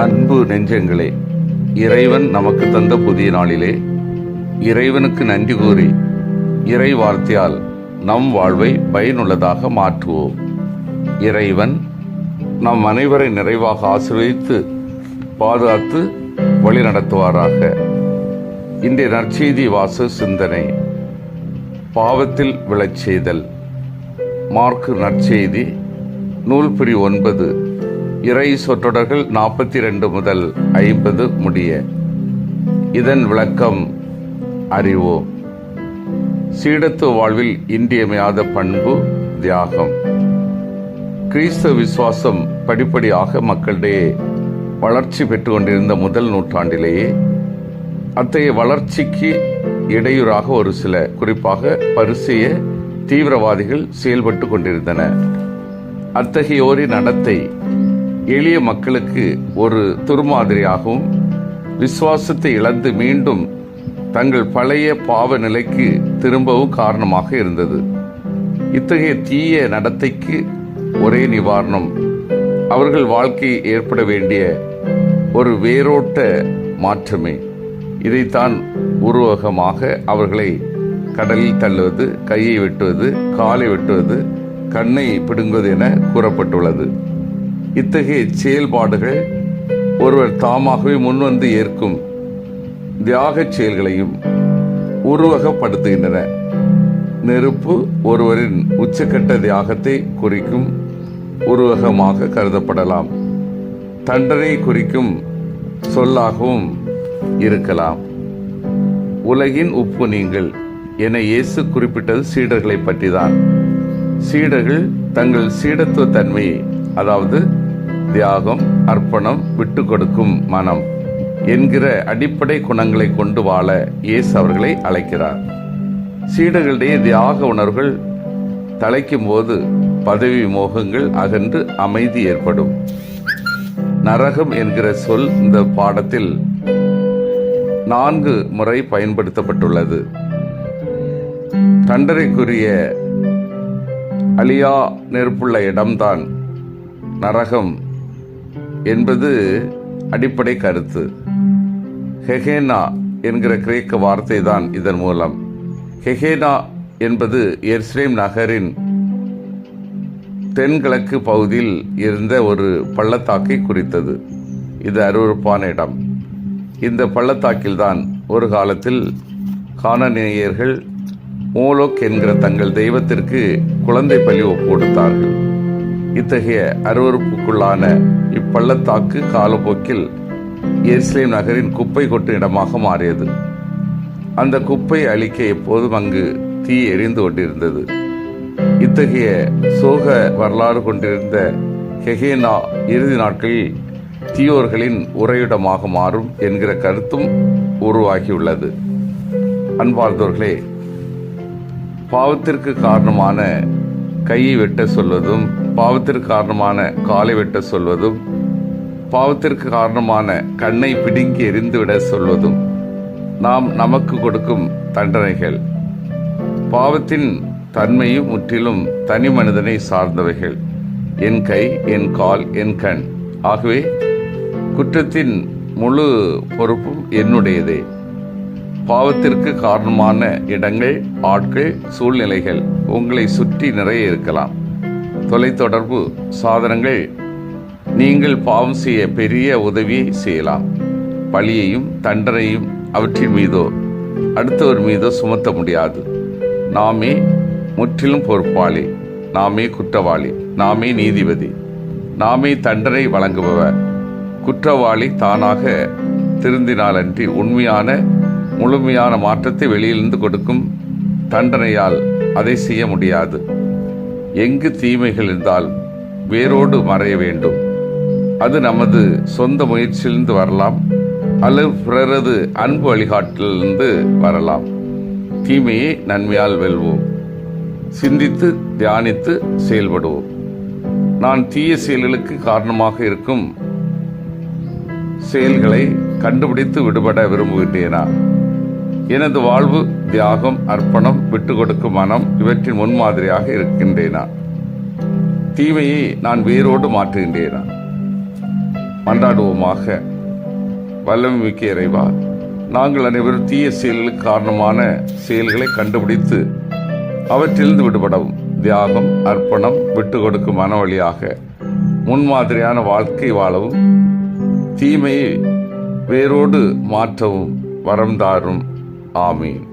அன்பு நெஞ்சங்களே இறைவன் நமக்கு தந்த புதிய நாளிலே இறைவனுக்கு நன்றி கூறி இறை வார்த்தையால் நம் வாழ்வை பயனுள்ளதாக மாற்றுவோம். இறைவன் நம் அனைவரை நிறைவாக ஆசீர்வதித்து பாதுகாத்து வழிநடத்துவாராக. இன்றைய நற்செய்தி வாச சிந்தனை பாவத்தில் விழச் செய்தல். மார்க்கு நற்செய்தி நூல் பிரி ஒன்பது. இறை சொற்றொடர்கள் நாற்பத்தி ரெண்டு முதல் ஐம்பது முடிய. இதன் விளக்கம் அறிவோம். சீடத்துவ வாழ்வில் இன்றியமையாத பண்பு தியாகம். கிறிஸ்தவ விசுவாசம் படிப்படியாக மக்களிடையே வளர்ச்சி பெற்று கொண்டிருந்த முதல் நூற்றாண்டிலேயே அத்தகைய வளர்ச்சிக்கு இடையூறாக ஒரு சில குறிப்பாக பரிசெய தீவிரவாதிகள் செயல்பட்டு கொண்டிருந்தனர் அத்தகையோரின் நடத்தை எளிய மக்களுக்கு ஒரு துருமாதிரியாகவும் விசுவாசத்தை இழந்து மீண்டும் தங்கள் பழைய பாவ நிலைக்கு திரும்பவும் காரணமாக இருந்தது. இத்தகைய தீய நடத்தைக்கு ஒரே நிவாரணம் அவர்கள் வாழ்க்கை ஏற்பட வேண்டிய ஒரு வேரோட்ட மாற்றமே. இதைத்தான் உருவகமாக அவர்களை கடலில் தள்ளுவது கையை வெட்டுவது காலை வெட்டுவது கண்ணை பிடுங்குவது என கூறப்பட்டுள்ளது. இத்தகைய செயல்பாடுகள் ஒருவர் தாமாகவே முன்வந்து ஏற்கும் தியாகச் செயல்களையும் உருவகப்படுத்துகின்றன. நெருப்பு ஒருவரின் உச்சக்கட்ட தியாகத்தை குறிக்கும் உருவகமாக கருதப்படலாம். தண்டனை குறிக்கும் சொல்லாகவும் இருக்கலாம். உலகின் உப்பு நீங்கள் என இயேசு குறிப்பிட்டது சீடர்களை பற்றிதான். சீடர்கள் தங்கள் சீடத்துவ தன்மையை அதாவது தியாகம் அர்ப்பணம் விட்டு கொடுக்கும் மனம் என்கிற அடிப்படை குணங்களை கொண்டு வாழ இயேசு அவர்களை அழைக்கிறார். சீடர்களிடையே தியாக உணர்வுகள் தலைக்கும் போது பதவி மோகங்கள் அகன்று அமைதி ஏற்படும். நரகம் என்கிற சொல் இந்த பாடத்தில் நான்கு முறை பயன்படுத்தப்பட்டுள்ளது. தண்டரைக்குரிய அழியா நெருப்புள்ள இடம்தான் நரகம் என்பது அடிப்படை கருத்து. ஹெகேனா என்கிற கிரேக்க வார்த்தை தான் இதன் மூலம். ஹெகேனா என்பது எர்ஸ்லேம் நகரின் தென்கிழக்கு பகுதியில் இருந்த ஒரு பள்ளத்தாக்கை குறித்தது. இது அருவறுப்பான இடம். இந்த பள்ளத்தாக்கில்தான் ஒரு காலத்தில் கானநேயர்கள் மோலோக் என்கிற தங்கள் தெய்வத்திற்கு குழந்தை பலி ஒப்பு கொடுத்தார்கள். இத்தகைய அருவறுப்புக்குள்ளான பள்ளத்தாக்கு காலப்போக்கில் எருசலேம் நகரின் குப்பை கொட்டும் இடமாக மாறியது. அந்த குப்பை அழிக்க எப்போதும் அங்கு தீ எரிந்து கொண்டிருந்தது. இத்தகைய சோக வரலாறு கொண்டிருந்த ஹெகேனா இறுதி நாட்களில் தீயோர்களின் உறையிடமாக மாறும் என்கிற கருத்தும் உருவாகியுள்ளது. அன்பார்ந்தவர்களே பாவத்திற்கு காரணமான கையை வெட்ட சொல்வதும் பாவத்திற்கு காரணமான காலை வெட்ட சொல்வதும் பாவத்திற்கு காரணமான கண்ணை பிடுங்கி எரிந்துவிட சொல்வதும் நாம் நமக்கு கொடுக்கும் தண்டனைகள். பாவத்தின் தன்மையும் முற்றிலும் தனி மனிதனை சார்ந்தவைகள். என் கை என் கால் என் கண். ஆகவே குற்றத்தின் முழு பொறுப்பும் என்னுடையதே. பாவத்திற்கு காரணமான இடங்கள் ஆட்கள் சூழ்நிலைகள் உங்களை சுற்றி நிறைய இருக்கலாம். தொலைத்தொடர்பு சாதனங்கள் நீங்கள் பாவம் செய்ய பெரிய உதவியை செய்யலாம். பழியையும் தண்டனையும் அவற்றின் மீதோ அடுத்தவர் மீதோ சுமத்த முடியாது. நாமே முற்றிலும் பொறுப்பாளி. நாமே குற்றவாளி. நாமே நீதிபதி. நாமே தண்டனை வழங்குபவர். குற்றவாளி தானாக திருந்தினாலன்றி உண்மையான முழுமையான மாற்றத்தை வெளியிலிருந்து கொடுக்கும் தண்டனையால் அதை செய்ய முடியாது. எங்கு தீமைகள் இருந்தால் வேரோடு மறைய வேண்டும். அது நமது சொந்த முயற்சியிலிருந்து வரலாம் அல்லது பிறரது அன்பு வழிகாட்டிலிருந்து வரலாம். தீமையை நன்மையால் வெல்வோம். சிந்தித்து தியானித்து செயல்படுவோம். நான் தீய செயல்களுக்கு காரணமாக இருக்கும் செயல்களை கண்டுபிடித்து விடுபட விரும்புகின்றேனா? எனது வாழ்வு தியாகம் அர்ப்பணம் விட்டு கொடுக்கும் மனம் இவற்றின் முன்மாதிரியாக இருக்கின்றேனா? தீமையை நான் வேரோடு மாற்றுகின்றேனா? மன்றாடுவோமாக. வல்லம் மிக்க இறைவா நாங்கள் அனைவரும் தீய செயல்களுக்கு காரணமான செயல்களை கண்டுபிடித்து அவற்றிலிருந்து விடுபடவும் தியாகம் அர்ப்பணம் விட்டு கொடுக்கும் மன வழியாக முன்மாதிரியான வாழ்க்கை வாழவும் தீமையை வேரோடு மாற்றவும் வரம் தாரும். ஆமீன்.